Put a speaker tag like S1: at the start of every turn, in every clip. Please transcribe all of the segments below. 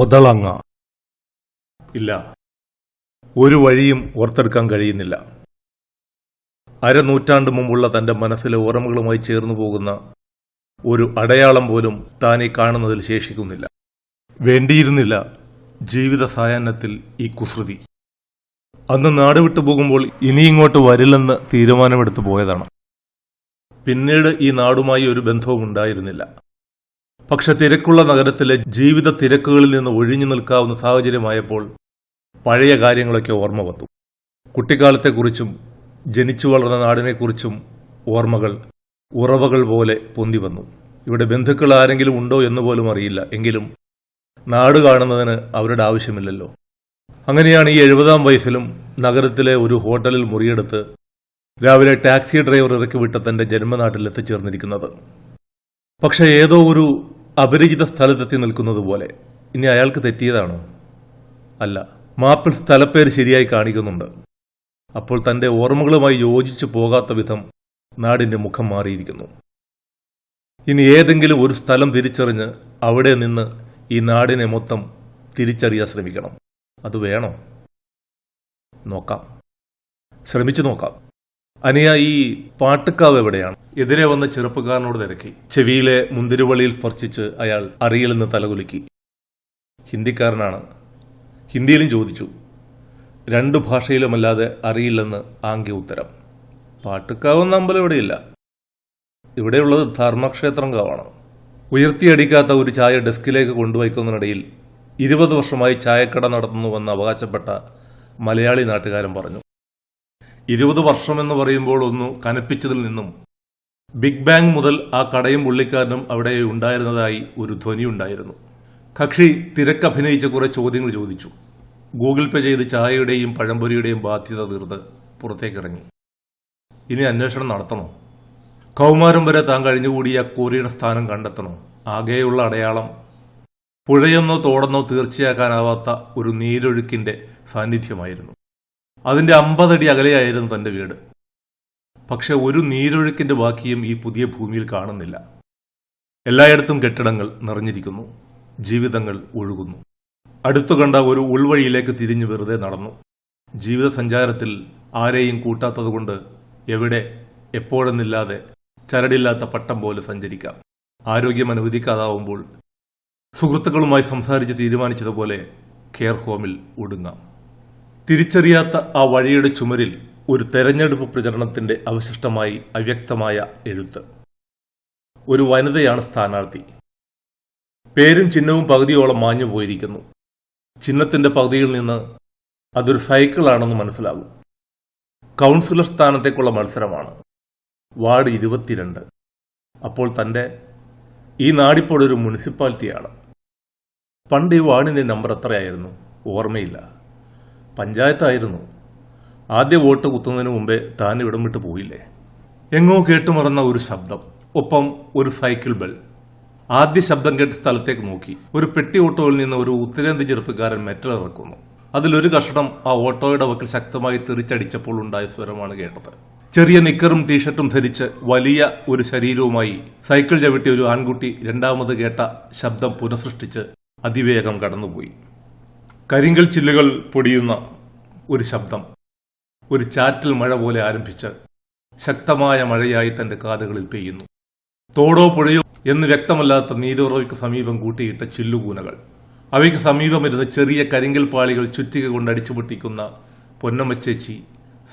S1: ഒതളങ്ങ. ഇല്ല. ഒരു വഴിയും ഓർത്തെടുക്കാൻ കഴിയുന്നില്ല. അരനൂറ്റാണ്ട് മുമ്പുള്ള തന്റെ മനസ്സിലെ ഓർമ്മകളുമായി ചേർന്നു പോകുന്ന ഒരു അടയാളം പോലും താൻ ഈ കാണുന്നതിൽ ശേഷിക്കുന്നില്ല. വേണ്ടിയിരുന്നില്ല ജീവിത സായാഹ്നത്തിൽ ഈ കുസൃതി. അന്ന് നാട് വിട്ടു പോകുമ്പോൾ ഇനി ഇങ്ങോട്ട് വരില്ലെന്ന് തീരുമാനമെടുത്തു പോയതാണ്. പിന്നീട് ഈ നാടുമായി ഒരു ബന്ധവും ഉണ്ടായിരുന്നില്ല പക്ഷെ തിരക്കുള്ള നഗരത്തിലെ ജീവിത തിരക്കുകളിൽ നിന്ന് ഒഴിഞ്ഞു നിൽക്കാവുന്ന സാഹചര്യമായപ്പോൾ പഴയ കാര്യങ്ങളൊക്കെ ഓർമ്മ വന്നു. കുട്ടിക്കാലത്തെക്കുറിച്ചും ജനിച്ചു വളർന്ന നാടിനെക്കുറിച്ചും ഓർമ്മകൾ ഉറവകൾ പോലെ പൊന്തി വന്നു. ഇവിടെ ബന്ധുക്കൾ ആരെങ്കിലും ഉണ്ടോ എന്ന് പോലും അറിയില്ല. എങ്കിലും നാട് കാണുന്നതിന് അവരുടെ ആവശ്യമില്ലല്ലോ. അങ്ങനെയാണ് ഈ എഴുപതാം വയസ്സിലും നഗരത്തിലെ ഒരു ഹോട്ടലിൽ മുറിയെടുത്ത് രാവിലെ ടാക്സി ഡ്രൈവർ ഇറക്കി വിട്ട തന്റെ ജന്മനാട്ടിൽ എത്തിച്ചേർന്നിരിക്കുന്നത്. പക്ഷേ ഏതോ ഒരു അപരിചിത സ്ഥലത്തെത്തി നിൽക്കുന്നത് പോലെ ഇനി അയാൾക്ക് തെറ്റിയതാണോ? അല്ല. മാപ്പിൽ സ്ഥലപ്പേര് ശരിയായി കാണിക്കുന്നുണ്ട്. അപ്പോൾ തന്റെ ഓർമ്മകളുമായി യോജിച്ചു പോകാത്ത വിധം നാടിന്റെ മുഖം മാറിയിരിക്കുന്നു. ഇനി ഏതെങ്കിലും ഒരു സ്ഥലം തിരിച്ചറിഞ്ഞ് അവിടെ നിന്ന് ഈ നാടിനെ മൊത്തം തിരിച്ചറിയാൻ ശ്രമിക്കണം. അത് വേണോ. നോക്കാം. ശ്രമിച്ചു നോക്കാം. അനിയ ഈ പാട്ടുക്കാവ് എവിടെയാണ്? എതിരെ വന്ന ചെറുപ്പക്കാരനോട് തിരക്കി. ചെവിയിലെ മുന്തിരിവള്ളിയിൽ സ്പർശിച്ച് അയാൾ അറിയിൽ നിന്ന് തലകുലുക്കി. ഹിന്ദിക്കാരനാണ്. ഹിന്ദിയിലും ചോദിച്ചു. രണ്ടു ഭാഷയിലുമല്ലാതെ അറിയില്ലെന്ന് ആംഗ്യ ഉത്തരം. പാട്ടുക്കാവ് എന്ന അമ്പലം ഇവിടെയില്ല. ഇവിടെയുള്ളത് ധർമ്മക്ഷേത്രം കാവാണ്. ഉയർത്തിയടിക്കാത്ത ഒരു ചായ ഡെസ്കിലേക്ക് കൊണ്ടുവയ്ക്കുന്നതിനിടയിൽ ഇരുപത് വർഷമായി ചായക്കട നടത്തുന്നുവെന്ന് അവകാശപ്പെട്ട മലയാളി നാട്ടുകാരൻ പറഞ്ഞു. ഇരുപത് വർഷമെന്ന് പറയുമ്പോൾ ഒന്ന് കനപ്പിച്ചതിൽ നിന്നും ബിഗ് ബാങ് മുതൽ ആ കടയും പുള്ളിക്കാരനും അവിടെ ഉണ്ടായിരുന്നതായി ഒരു ധ്വനി ഉണ്ടായിരുന്നു. കക്ഷി തിരക്കഭിനയിച്ച കുറെ ചോദ്യങ്ങൾ ചോദിച്ചു. ഗൂഗിൾ പേ ചെയ്ത് ചായയുടെയും പഴംപൊരിയുടെയും ബാധ്യത തീർത്ത് പുറത്തേക്കിറങ്ങി. ഇനി അന്വേഷണം നടത്തണോ? കൗമാരം വരെ താൻ കഴിഞ്ഞുകൂടിയ കോറിയുടെ സ്ഥാനം കണ്ടെത്തണോ? ആകെയുള്ള അടയാളം പുഴയെന്നോ തോടെന്നോ തീർച്ചയാക്കാനാവാത്ത ഒരു നീരൊഴുക്കിന്റെ സാന്നിധ്യമായിരുന്നു. അതിന്റെ അമ്പതടി അകലെയായിരുന്നു തന്റെ വീട്. പക്ഷെ ഒരു നീരൊഴുക്കിന്റെ ബാക്കിയും ഈ പുതിയ ഭൂമിയിൽ കാണുന്നില്ല. എല്ലായിടത്തും കെട്ടിടങ്ങൾ നിറഞ്ഞിരിക്കുന്നു. ജീവിതങ്ങൾ ഒഴുകുന്നു. അടുത്തു കണ്ട ഒരു ഉൾവഴിയിലേക്ക് തിരിഞ്ഞു വെറുതെ നടന്നു. ജീവിത സഞ്ചാരത്തിൽ ആരെയും കൂട്ടാത്തതുകൊണ്ട് എവിടെ എപ്പോഴെന്നില്ലാതെ ചരടില്ലാത്ത പട്ടം പോലെ സഞ്ചരിക്കാം. ആരോഗ്യം അനുവദിക്കാതാവുമ്പോൾ സുഹൃത്തുക്കളുമായി സംസാരിച്ച് തീരുമാനിച്ചതുപോലെ കെയർ ഹോമിൽ ഒടുങ്ങാം. തിരിച്ചറിയാത്ത ആ വഴിയുടെ ചുമരിൽ ഒരു തെരഞ്ഞെടുപ്പ് പ്രചരണത്തിന്റെ അവശിഷ്ടമായി അവ്യക്തമായ എഴുത്ത്. ഒരു വനിതയാണ് സ്ഥാനാർത്ഥി. പേരും ചിഹ്നവും പകുതിയോളം മാഞ്ഞു പോയിരിക്കുന്നു. ചിഹ്നത്തിന്റെ പകുതിയിൽ നിന്ന് അതൊരു സൈക്കിളാണെന്ന് മനസ്സിലാകും. കൗൺസിലർ സ്ഥാനത്തേക്കുള്ള മത്സരമാണ്. വാർഡ് ഇരുപത്തിരണ്ട്. അപ്പോൾ തന്റെ ഈ നാടിപ്പോൾ ഒരു മുനിസിപ്പാലിറ്റിയാണ്. പണ്ട് ഈ വാർഡിന്റെ നമ്പർ എത്രയായിരുന്നു? ഓർമ്മയില്ല. പഞ്ചായത്തായിരുന്നു. ആദ്യ വോട്ട് കുത്തുന്നതിന് മുമ്പേ താൻ ഇവിടം വിട്ടു പോയില്ലേ? എങ്ങോ കേട്ടുമറന്ന ഒരു ശബ്ദം ഒപ്പം ഒരു സൈക്കിൾ ബെൽ. ആദ്യ ശബ്ദം കേട്ട് സ്ഥലത്തേക്ക് നോക്കി. ഒരു പെട്ടി ഓട്ടോയിൽ നിന്ന് ഒരു ഉത്തരേന്ത്യ ചെറുപ്പക്കാരൻ മെറ്റൽ ഇറക്കുന്നു. അതിലൊരു കഷണം ആ ഓട്ടോയുടെ വക്കിൽ ശക്തമായി തെറിച്ചടിച്ചപ്പോൾ ഉണ്ടായ സ്വരമാണ് കേട്ടത്. ചെറിയ നിക്കറും ടീഷർട്ടും ധരിച്ച് വലിയ ഒരു ശരീരവുമായി സൈക്കിൾ ചവിട്ടിയ ഒരു ആൺകുട്ടി രണ്ടാമത് കേട്ട ശബ്ദം പുനഃസൃഷ്ടിച്ച് അതിവേഗം കടന്നുപോയി. കരിങ്കൽ ചില്ലുകൾ പൊടിയുന്ന ഒരു ശബ്ദം ഒരു ചാറ്റൽ മഴ പോലെ ആരംഭിച്ച് ശക്തമായ മഴയായി തന്റെ കാതുകളിൽ പെയ്യുന്നു. തോടോ പുഴയോ എന്ന് വ്യക്തമല്ലാത്ത നീരുറവയ്ക്ക് സമീപം കൂട്ടിയിട്ട ചില്ലുകൂനകൾ. അവയ്ക്ക് സമീപമിരുന്ന് ചെറിയ കരിങ്കൽ പാളികൾ ചുറ്റിക കൊണ്ട് അടിച്ചു പൊട്ടിക്കുന്ന പൊന്നമ്മ ചേച്ചി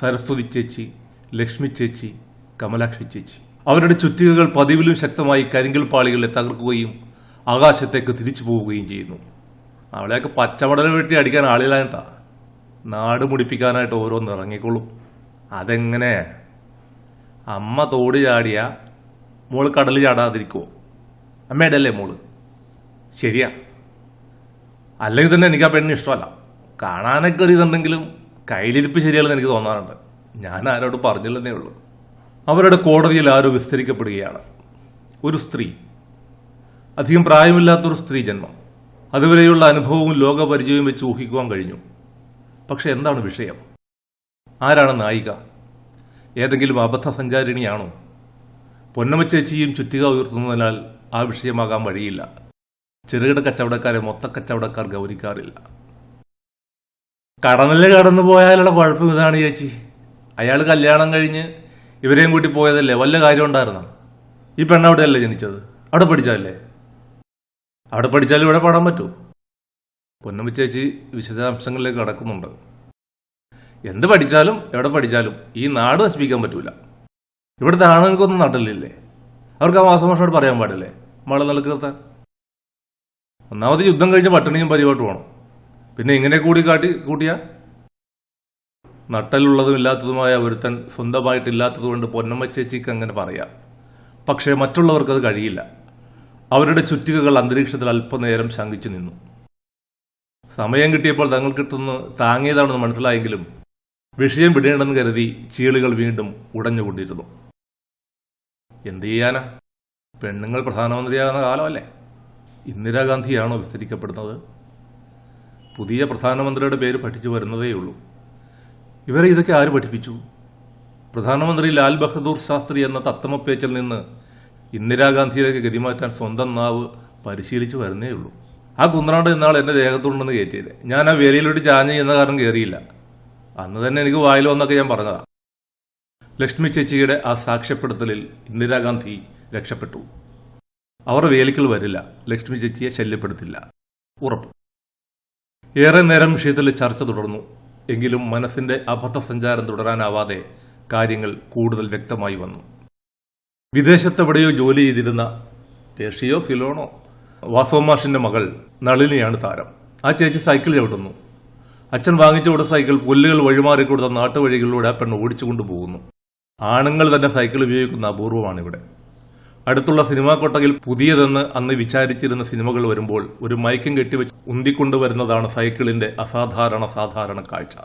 S1: സരസ്വതി ചേച്ചി ലക്ഷ്മി ചേച്ചി കമലാക്ഷി ചേച്ചി. അവരുടെ ചുറ്റികകൾ പതിവിലും ശക്തമായി കരിങ്കൽ പാളികളെ തകർക്കുകയും ആകാശത്തേക്ക് തിരിച്ചു പോവുകയും ചെയ്യുന്നു. അവളെയൊക്കെ പച്ചമടൽ വെട്ടി അടിക്കാൻ ആളില്ലാട്ടാ നാട് മുടിപ്പിക്കാനായിട്ട് ഓരോന്ന് ഇറങ്ങിക്കൊള്ളും അതെങ്ങനെ? അമ്മ തോട് ചാടിയ മോൾ കടൽ ചാടാതിരിക്കുമോ അമ്മയുടെ അല്ലേ മോൾ? ശരിയാ. അല്ലെങ്കിൽ തന്നെ എനിക്ക് ആ പെണ്ണിന് ഇഷ്ടമല്ല. കാണാനൊക്കെ ഒരു ഇതുണ്ടെങ്കിലും കയ്യിലിരിപ്പ് ശരിയല്ലെന്ന് എനിക്ക് തോന്നാറുണ്ട്. ഞാൻ ആരോട് പറഞ്ഞില്ലെന്നേ ഉള്ളൂ. അവരുടെ കോടതിയിൽ ആരോ വിസ്തരിക്കപ്പെടുകയാണ്. ഒരു സ്ത്രീ. അധികം പ്രായമില്ലാത്തൊരു സ്ത്രീ ജന്മം. അതുവരെയുള്ള അനുഭവവും ലോകപരിചയവും വെച്ച് ഊഹിക്കുവാൻ കഴിഞ്ഞു. പക്ഷെ എന്താണ് വിഷയം? ആരാണ് നായിക? ഏതെങ്കിലും അബദ്ധ സഞ്ചാരിണിയാണോ പൊന്നമച്ചേച്ചിയും ചുറ്റിക ഉയർത്തുന്നതിനാൽ ആ വിഷയമാകാൻ വഴിയില്ല. ചെറുകിട കച്ചവടക്കാരെ മൊത്ത കച്ചവടക്കാർ ഗൗനിക്കാറില്ല കടന്നല്ലേ കടന്നു പോയാലുള്ള കുഴപ്പം ഇതാണ് ചേച്ചി. അയാൾ കല്യാണം കഴിഞ്ഞ് ഇവരെയും കൂട്ടി പോയതല്ലേ വല്ല കാര്യം ഉണ്ടായിരുന്ന ഈ പെണ്ണ് അവിടെയല്ലേ ജനിച്ചത്? അവിടെ പഠിച്ചതല്ലേ? അവിടെ പഠിച്ചാലും ഇവിടെ പാടാൻ പറ്റൂ. പൊന്നമ്മ ചേച്ചി വിശദാംശങ്ങളിലേക്ക് കടക്കുന്നുണ്ട്. എന്ത് പഠിച്ചാലും എവിടെ പഠിച്ചാലും ഈ നാട് നശിപ്പിക്കാൻ പറ്റൂല. ഇവിടുത്തെ ആണുങ്ങൾക്കൊന്നും നാട്ടിലില്ലേ? അവർക്ക് ആ മാസമാഷോട് പറയാൻ പാടില്ലേ? മഴ നിലനിർത്താൻ ഒന്നാമത് യുദ്ധം കഴിഞ്ഞ പട്ടിണിയും പരിപാട്ട് വേണം പിന്നെ ഇങ്ങനെ കൂടി കാട്ടി കൂട്ടിയ? നട്ടലുള്ളതും ഇല്ലാത്തതുമായ ഒരുത്തൻ സ്വന്തമായിട്ടില്ലാത്തത് കൊണ്ട് പൊന്നമ്മ ചേച്ചിക്ക് അങ്ങനെ പറയാം. പക്ഷേ മറ്റുള്ളവർക്കത് കഴിയില്ല. അവരുടെ ചുറ്റികകൾ അന്തരീക്ഷത്തിൽ അല്പനേരം ശങ്കിച്ചു നിന്നു. സമയം കിട്ടിയപ്പോൾ തങ്ങൾ കിട്ടുന്ന താങ്ങിയതാണെന്ന് മനസ്സിലായെങ്കിലും വിഷയം വിടേണ്ടെന്ന് കരുതി ചീളുകൾ വീണ്ടും ഉടഞ്ഞുകൊണ്ടിരുന്നു. എന്ത് ചെയ്യാനാ? പെണ്ണുങ്ങൾ പ്രധാനമന്ത്രിയാകുന്ന കാലമല്ലേ? ഇന്ദിരാഗാന്ധിയാണോ വിസ്തരിക്കപ്പെടുന്നത്? പുതിയ പ്രധാനമന്ത്രിയുടെ പേര് പഠിച്ചു വരുന്നതേയുള്ളൂ ഇവരെ ഇതൊക്കെ ആര് പഠിപ്പിച്ചു? പ്രധാനമന്ത്രി ലാൽ ബഹദൂർ ശാസ്ത്രി എന്ന തത്തമപ്പേച്ചിൽ നിന്ന് ഇന്ദിരാഗാന്ധിയിലേക്ക് ഗതിമാറ്റാൻ സ്വന്തം നാവ് പരിശീലിച്ചു വരുന്നേയുള്ളൂ ആ കുന്ത്രാണ്ട് ഇന്നാൾ എന്റെ ദേഹത്തുണ്ടെന്ന് കയറ്റിയത് ഞാൻ ആ വേലിയിലോട്ട് ചാഞ്ഞ് ചെയ്യുന്ന കാരണം കയറിയില്ല അന്ന് തന്നെ എനിക്ക് വായിൽ വന്നൊക്കെ ഞാൻ പറഞ്ഞതാണ് ലക്ഷ്മി ചേച്ചിയുടെ ആ സാക്ഷ്യപ്പെടുത്തലിൽ ഇന്ദിരാഗാന്ധി രക്ഷപ്പെട്ടു. അവർ വേലിക്കൽ വരില്ല. ലക്ഷ്മി ചേച്ചിയെ ശല്യപ്പെടുത്തില്ല. ഉറപ്പ്. ഏറെ നേരം വിഷയത്തിൽ ചർച്ച തുടർന്നു. എങ്കിലും മനസ്സിന്റെ അബദ്ധ സഞ്ചാരം തുടരാനാവാതെ കാര്യങ്ങൾ കൂടുതൽ വ്യക്തമായി വന്നു. വിദേശത്തെവിടെയോ ജോലി ചെയ്തിരുന്ന പേഷിയോ സിലോണോ വാസോമാഷിന്റെ മകൾ നളിനിയാണ് താരം. ആ ചേച്ചി സൈക്കിൾ ചവിട്ടുന്നു. അച്ഛൻ വാങ്ങിച്ചു കൊടുത്ത സൈക്കിൾ പുല്ലുകൾ വഴിമാറി കൊടുത്ത നാട്ടുവഴികളിലൂടെ ആ പെണ്ണ് ഓടിച്ചുകൊണ്ട് പോകുന്നു ആണുങ്ങൾ തന്നെ സൈക്കിൾ ഉപയോഗിക്കുന്ന അപൂർവമാണ് ഇവിടെ അടുത്തുള്ള സിനിമാ കൊട്ടകിൽ പുതിയതെന്ന് അന്ന് വിചാരിച്ചിരുന്ന സിനിമകൾ വരുമ്പോൾ ഒരു മയക്കം കെട്ടിവെച്ച് ഉന്തിക്കൊണ്ടുവരുന്നതാണ് സൈക്കിളിന്റെ അസാധാരണ സാധാരണ കാഴ്ച.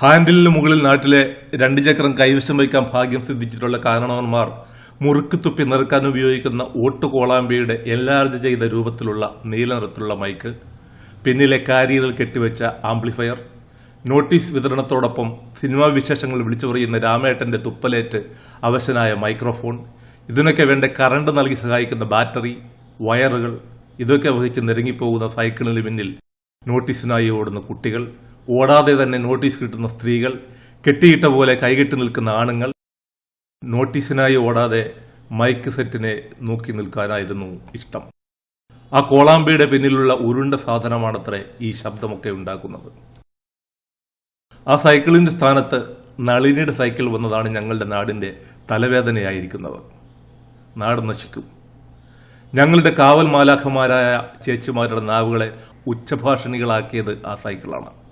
S1: ഹാൻഡിലിന് മുകളിൽ നാട്ടിലെ രണ്ട് ചക്രം കൈവശം വയ്ക്കാൻ ഭാഗ്യം സിദ്ധിച്ചിട്ടുള്ള കാരണവന്മാർ മുറുക്ക് തുപ്പി നിറക്കാൻ ഉപയോഗിക്കുന്ന ഓട്ടുകോളാമ്പയുടെ എല്ലാർജ് ചെയ്ത രൂപത്തിലുള്ള നീല നിറത്തിലുള്ള മൈക്ക് പിന്നിലെ കാരിയറിൽ കെട്ടിവെച്ച ആംപ്ലിഫയർ നോട്ടീസ് വിതരണത്തോടൊപ്പം സിനിമാ വിശേഷങ്ങൾ വിളിച്ചു പറയുന്ന രാമേട്ടന്റെ തുപ്പലേറ്റ് അവശനായ മൈക്രോഫോൺ ഇതിനൊക്കെ വേണ്ട കറണ്ട് നൽകി സഹായിക്കുന്ന ബാറ്ററി വയറുകൾ ഇതൊക്കെ വഹിച്ച് നെരുങ്ങിപ്പോകുന്ന സൈക്കിളിന് പിന്നിൽ നോട്ടീസിനായി ഓടുന്ന കുട്ടികൾ ഓടാതെ തന്നെ നോട്ടീസ് കിട്ടുന്ന സ്ത്രീകൾ കെട്ടിയിട്ട പോലെ കൈകെട്ടി നിൽക്കുന്ന ആണുങ്ങൾ നോട്ടീസിനായി ഓടാതെ മൈക്ക് സെറ്റിനെ നോക്കി നിൽക്കാനായിരുന്നു ഇഷ്ടം. ആ കോളാമ്പിയുടെ പിന്നിലുള്ള ഉരുണ്ട സാധനമാണത്രേ ഈ ശബ്ദമൊക്കെ ഉണ്ടാക്കുന്നത്. ആ സൈക്കിളിന്റെ സ്ഥാനത്ത് നളിനിയുടെ സൈക്കിൾ വന്നതാണ് ഞങ്ങളുടെ നാടിന്റെ തലവേദനയായിരിക്കുന്നത്. നാട് നശിക്കും. ഞങ്ങളുടെ കാവൽ മാലാഖമാരായ ചേച്ചിമാരുടെ നാവുകളെ ഉച്ചഭാഷണികളാക്കിയത് ആ സൈക്കിളാണ്.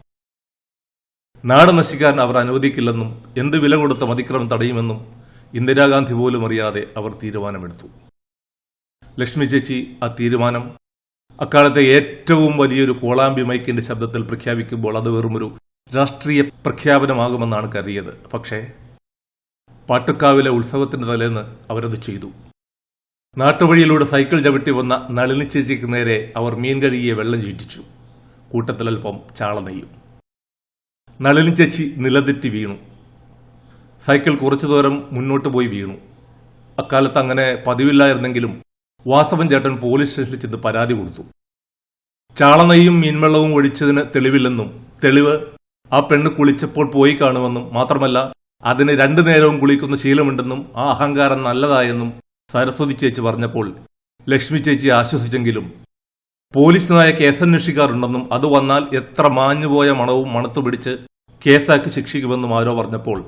S1: നാട് നശിക്കാൻ അവർ അനുവദിക്കില്ലെന്നും എന്ത് വില കൊടുത്ത അതിക്രമം തടയുമെന്നും ഇന്ദിരാഗാന്ധി പോലും അറിയാതെ അവർ തീരുമാനമെടുത്തു. ലക്ഷ്മി ചേച്ചി ആ തീരുമാനം. അക്കാലത്തെ ഏറ്റവും വലിയൊരു കോളാമ്പി മൈക്കിന്റെ ശബ്ദത്തിൽ പ്രഖ്യാപിക്കുമ്പോൾ അത് വെറുമൊരു രാഷ്ട്രീയ പ്രഖ്യാപനമാകുമെന്നാണ് കരുതിയത്. പക്ഷേ പാട്ടുക്കാവിലെ ഉത്സവത്തിന്റെ തലേന്ന് അവരത് ചെയ്തു. നാട്ടുവഴിയിലൂടെ സൈക്കിൾ ചവിട്ടി വന്ന നളിനി ചേച്ചിക്ക് നേരെ അവർ മീൻ കഴുകിയ വെള്ളം ചീറ്റിച്ചു. കൂട്ടത്തിലൽപ്പം ചാള നെയ്യും. നളിനി ചേച്ചി നിലതെറ്റി വീണു. സൈക്കിൾ കുറച്ചു ദൂരം മുന്നോട്ട് പോയി വീണു. അക്കാലത്ത് അങ്ങനെ പതിവില്ലായിരുന്നെങ്കിലും വാസവൻ ചേട്ടൻ പോലീസ് സ്റ്റേഷനിൽ ചെന്ന് പരാതി കൊടുത്തു. ചാളനെയും മീൻവെള്ളവും ഒഴിച്ചതിന് തെളിവില്ലെന്നും തെളിവ് ആ പെണ്ണ് കുളിച്ചപ്പോൾ പോയി കാണുമെന്നും മാത്രമല്ല അതിന് രണ്ടു നേരവും കുളിക്കുന്ന ശീലമുണ്ടെന്നും ആ അഹങ്കാരം നല്ലതായെന്നും സരസ്വതി ചേച്ചി പറഞ്ഞപ്പോൾ ലക്ഷ്മി ചേച്ചി ആശ്വസിച്ചെങ്കിലും പോലീസിനായ കേസന്വേഷിക്കാറുണ്ടെന്നും അത് വന്നാൽ എത്ര മാഞ്ഞുപോയ മണവും മണത്തു പിടിച്ച് കേസാക്കി ശിക്ഷിക്കുമെന്നും ആരോ പറഞ്ഞപ്പോൾ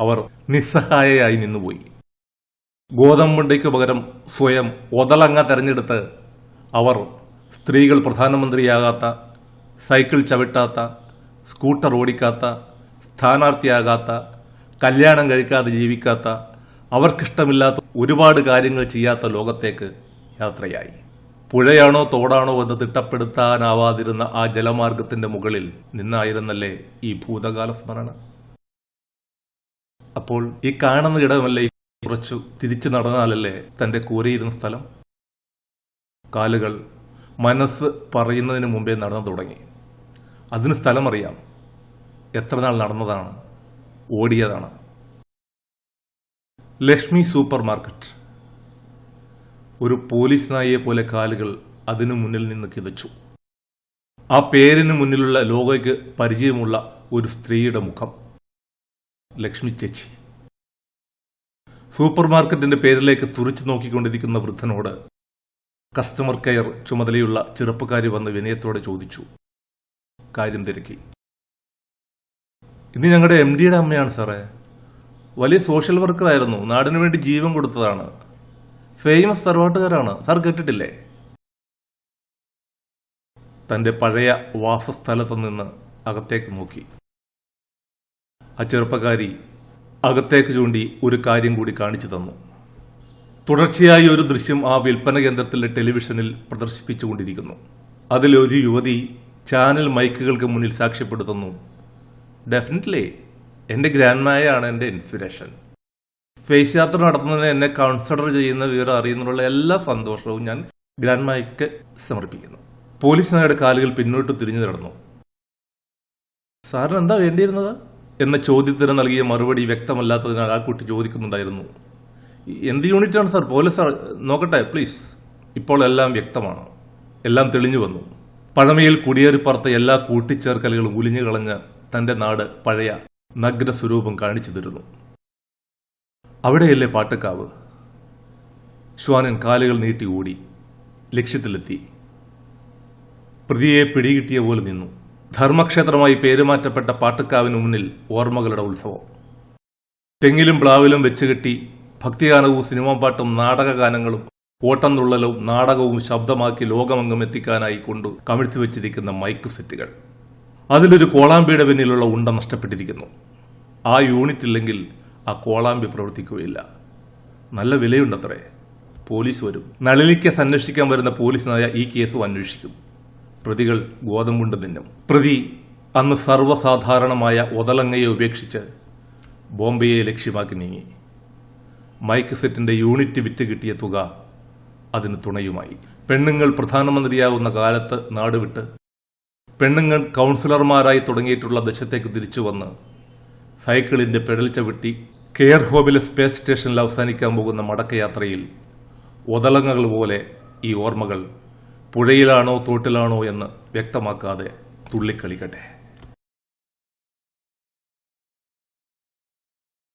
S1: അവർ നിസ്സഹായയായി നിന്നുപോയി. ഗോതമ്പുണ്ടയ്ക്ക് പകരം സ്വയം ഒതളങ്ങ തെരഞ്ഞെടുത്ത് അവർ സ്ത്രീകൾ പ്രധാനമന്ത്രിയാകാത്ത സൈക്കിൾ ചവിട്ടാത്ത സ്കൂട്ടർ ഓടിക്കാത്ത സ്ഥാനാർത്ഥിയാകാത്ത കല്യാണം കഴിക്കാതെ ജീവിക്കാത്ത അവർക്കിഷ്ടമില്ലാത്ത ഒരുപാട് കാര്യങ്ങൾ ചെയ്യാത്ത ലോകത്തേക്ക് യാത്രയായി. പുഴയാണോ തോടാണോ എന്ന് തിട്ടപ്പെടുത്താനാവാതിരുന്ന ആ ജലമാർഗത്തിന്റെ മുകളിൽ നിന്നായിരുന്നല്ലേ ഈ ഭൂതകാല സ്മരണ? അപ്പോൾ ഈ കാണുന്ന ഇടമല്ലേ കുറച്ചു തിരിച്ചു നടന്നാലല്ലേ തന്റെ കൂരയിരുന്ന സ്ഥലം? കാലുകൾ മനസ്സ് പറയുന്നതിന് മുമ്പേ നടന്നു തുടങ്ങി. അതിന് സ്ഥലമറിയാം. എത്ര നാൾ നടന്നതാണ്? ഓടിയതാണ്. ലക്ഷ്മി സൂപ്പർ മാർക്കറ്റ് ഒരു പോലീസ് നായയെ പോലെ കാലുകൾ അതിനു മുന്നിൽ നിന്ന് കിതച്ചു. ആ പേരിന് മുന്നിലുള്ള ലോകയ്ക്ക് പരിചയമുള്ള ഒരു സ്ത്രീയുടെ മുഖം. ലക്ഷ്മി ചേച്ചി. സൂപ്പർ മാർക്കറ്റിന്റെ പേരിലേക്ക് തുറിച്ചു നോക്കിക്കൊണ്ടിരിക്കുന്ന വൃദ്ധനോട് കസ്റ്റമർ കെയർ ചുമതലയുള്ള ചെറുപ്പക്കാരി വന്ന് വിനയത്തോടെ ചോദിച്ചു. കാര്യം തിരക്കി. ഇന്ന് ഞങ്ങളുടെ എം ഡിയുടെ അമ്മയാണ് സാറേ. വലിയ സോഷ്യൽ വർക്കറായിരുന്നു നാടിനു വേണ്ടി ജീവൻ കൊടുത്തതാണ്. ഫേമസ് തറവാട്ടുകാരാണ്. സാർ കേട്ടിട്ടില്ലേ? തന്റെ പഴയ വാസസ്ഥലത്ത് നിന്ന് അകത്തേക്ക് നോക്കി. ആ ചെറുപ്പക്കാരി അകത്തേക്ക് ചൂണ്ടി ഒരു കാര്യം കൂടി കാണിച്ചു തന്നു. തുടർച്ചയായി ഒരു ദൃശ്യം ആ വിൽപ്പന കേന്ദ്രത്തിലെ ടെലിവിഷനിൽ പ്രദർശിപ്പിച്ചുകൊണ്ടിരിക്കുന്നു. അതിലൊരു യുവതി ചാനൽ മൈക്കുകൾക്ക് മുന്നിൽ സാക്ഷ്യപ്പെടുത്തുന്നു. ഡെഫിനറ്റ്ലി എന്റെ ഗ്രാൻഡ്മായാണ് എന്റെ ഇൻസ്പിറേഷൻ സ്പേസ് യാത്ര നടത്തുന്നതിന് എന്നെ കൺസിഡർ ചെയ്യുന്ന വിവരം അറിയുന്നതിനുള്ള എല്ലാ സന്തോഷവും ഞാൻ ഗ്രാൻഡ്മായ്ക്ക് സമർപ്പിക്കുന്നു. പോലീസ് നായയുടെ കാലുകൾ പിന്നോട്ട് തിരിഞ്ഞു നടന്നു. സാറിന് എന്താ വേണ്ടിയിരുന്നത്? എന്ന ചോദ്യത്തിന് നൽകിയ മറുപടി വ്യക്തമല്ലാത്തതിനാൽ ആ കുട്ടി ചോദിക്കുന്നുണ്ടായിരുന്നു. എന്ത് യൂണിറ്റാണ് സാർ? പോലീസ് സാർ നോക്കട്ടെ പ്ലീസ് ഇപ്പോൾ എല്ലാം വ്യക്തമാണ്. എല്ലാം തെളിഞ്ഞു വന്നു. പഴമയിൽ കുടിയേറിപ്പറത്ത എല്ലാ കൂട്ടിച്ചേർക്കലുകളും ഉലിഞ്ഞു കളഞ്ഞ് തന്റെ നാട് പഴയ നഗ്ന സ്വരൂപം കാണിച്ചു തരുന്നു. അവിടെയല്ലേ പാട്ടക്കാവ്? ശ്വാനൻ കാലുകൾ നീട്ടി ഓടി ലക്ഷ്യത്തിലെത്തി. പ്രതിയെ പിടികിട്ടിയ പോലെ നിന്നു. ധർമ്മക്ഷേത്രമായി പേരുമാറ്റപ്പെട്ട പാട്ടക്കാവിന് മുന്നിൽ ഓർമ്മകളുടെ ഉത്സവം. തെങ്ങിലും പ്ലാവിലും വെച്ചുകെട്ടി ഭക്തിഗാനവും സിനിമാ പാട്ടും നാടകഗാനങ്ങളും ഓട്ടം തുള്ളലും നാടകവും ശബ്ദമാക്കി ലോകമംഗം എത്തിക്കാനായി കൊണ്ട് കമിഴ്ത്തി വെച്ചിരിക്കുന്ന മൈക്ക് സെറ്റുകൾ. അതിലൊരു കോളാമ്പിയുടെ പിന്നിലുള്ള ഉണ്ട നഷ്ടപ്പെട്ടിരിക്കുന്നു. ആ യൂണിറ്റ് ഇല്ലെങ്കിൽ ആ കോളാമ്പി പ്രവർത്തിക്കുകയില്ല. നല്ല വിലയുണ്ടത്രേ. പോലീസ് വരും. നളിനിക്ക് അന്വേഷിക്കാൻ വരുന്ന പോലീസ് നായ ഈ കേസും അന്വേഷിക്കും. പ്രതികൾ ഗോതമ്പുണ്ട് തിന്നും. പ്രതി അന്ന് സർവസാധാരണമായ ഒതലങ്ങയെ ഉപേക്ഷിച്ച് ബോംബെയെ ലക്ഷ്യമാക്കി നീങ്ങി. മൈക്ക് സെറ്റിന്റെ യൂണിറ്റ് വിറ്റ് കിട്ടിയ തുക അതിന് തുണയുമായി. പെണ്ണുങ്ങൾ പ്രധാനമന്ത്രിയാവുന്ന കാലത്ത് നാടുവിട്ട് പെണ്ണുങ്ങൾ കൗൺസിലർമാരായി തുടങ്ങിയിട്ടുള്ള ദശത്തേക്ക് തിരിച്ചു വന്ന് സൈക്കിളിന്റെ പെടൽ ചവിട്ടി കെയർ ഹോമിലെ സ്പേസ് സ്റ്റേഷനിൽ അവസാനിക്കാൻ പോകുന്ന മടക്കയാത്രയിൽ ഒതളങ്ങകൾ പോലെ ഈ ഓർമ്മകൾ പുഴയിലാണോ തോട്ടിലാണോ എന്ന് വ്യക്തമാക്കാതെ തുള്ളിക്കളിക്കട്ടെ.